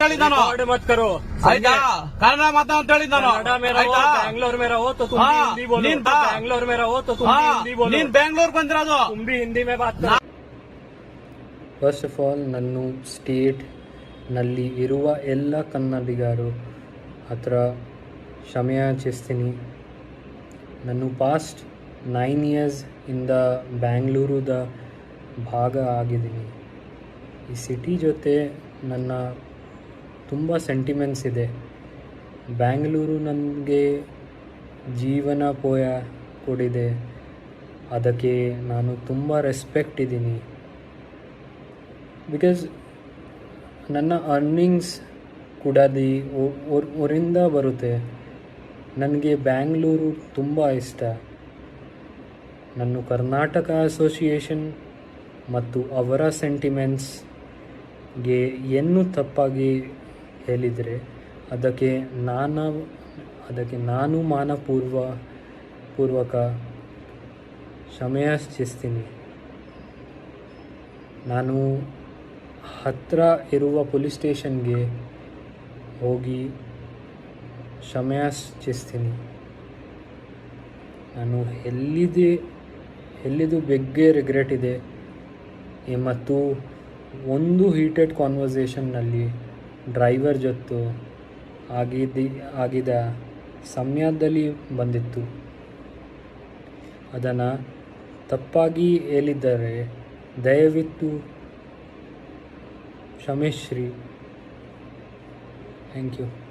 ಹೇಳಿದ್ ನಾನು रिकॉर्ड मत करो ಆಯ್ತಾ ಕನ್ನಡ ಮಾತಾ ಅಂತ ಹೇಳಿದ್ ನಾನು कनाडा में रहो ಆಯ್ತಾ बैंगलोर में रहो तो तुम भी हाँ, हिंदी बोलो नींद था। बैंगलोर में रहो तो तुम ಹಾ, भी हिंदी बोलो ನೀನ್ ಬೆಂಗಳೂರು ಬಂದಿರೋದು तुम भी हिंदी में बात करो ಫಸ್ಟ್ ಆಫ್ ಆಲ್ ನಾನು ಸ್ಟೇಟ್ನಲ್ಲಿ ಇರುವ ಎಲ್ಲ ಕನ್ನಡಿಗರು ಹತ್ರ ಕ್ಷಮೆಯಾಚಿಸ್ತೀನಿ ನಾನು ಪಾಸ್ಟ್ ನೈನ್ ಇಯರ್ಸ್ ಇಂದ ಬ್ಯಾಂಗ್ಳೂರುದ ಭಾಗ ಆಗಿದ್ದೀನಿ ಈ ಸಿಟಿ ಜೊತೆ ನನ್ನ ತುಂಬ ಸೆಂಟಿಮೆಂಟ್ಸ್ ಇದೆ. ಬ್ಯಾಂಗ್ಳೂರು ನನಗೆ ಜೀವನ ಪೋಯ ಕೊಡಿದೆ. ಅದಕ್ಕೆ ನಾನು ತುಂಬ ರೆಸ್ಪೆಕ್ಟ್ ಇದ್ದೀನಿ. ಬಿಕಾಸ್ ನನ್ನ ಅರ್ನಿಂಗ್ಸ್ ಕೂಡ ದಿ ಊರಿಂದ ಬರುತ್ತೆ. ನನಗೆ ಬ್ಯಾಂಗ್ಳೂರು ತುಂಬ ಇಷ್ಟ. ನನ್ನ ಕರ್ನಾಟಕ ಅಸೋಸಿಯೇಷನ್ ಮತ್ತು ಅವರ ಸೆಂಟಿಮೆಂಟ್ಸ್ಗೆ ಏನು ತಪ್ಪಾಗಿ ಹೇಳಿದರೆ ಅದಕ್ಕೆ ನಾನು ಅದಕ್ಕೆ ನಾನು ಮಾನಪೂರ್ವ, ಪೂರ್ವಕ ಕ್ಷಮೆಯಾಚಿಸ್ತೀನಿ. ನಾನು ಹತ್ತಿರ ಇರುವ ಪೊಲೀಸ್ ಸ್ಟೇಷನ್ಗೆ ಹೋಗಿ ಕ್ಷಮೆಯಾಚಿಸ್ತೀನಿ. ನಾನು ಎಲ್ಲಿದೆ, ಎಲ್ಲಿದು ಬೆಗ್ಗೆ ರಿಗ್ರೆಟ್ ಇದೆ ಮತ್ತು ಒಂದು ಹೀಟೆಡ್ ಕಾನ್ವರ್ಸೇಷನ್ನಲ್ಲಿ ಡ್ರೈವರ್ ಜೊತೆ ಆಗಿದ್ದಿ ಆಗಿದ ಸಮಯದಲ್ಲಿ ಬಂದಿತ್ತು. ಅದನ್ನು ತಪ್ಪಾಗಿ ಹೇಳಿದ್ದರೆ ದಯವಿಟ್ಟು ಕ್ಷಮಿಸ್ರಿ. Thank you.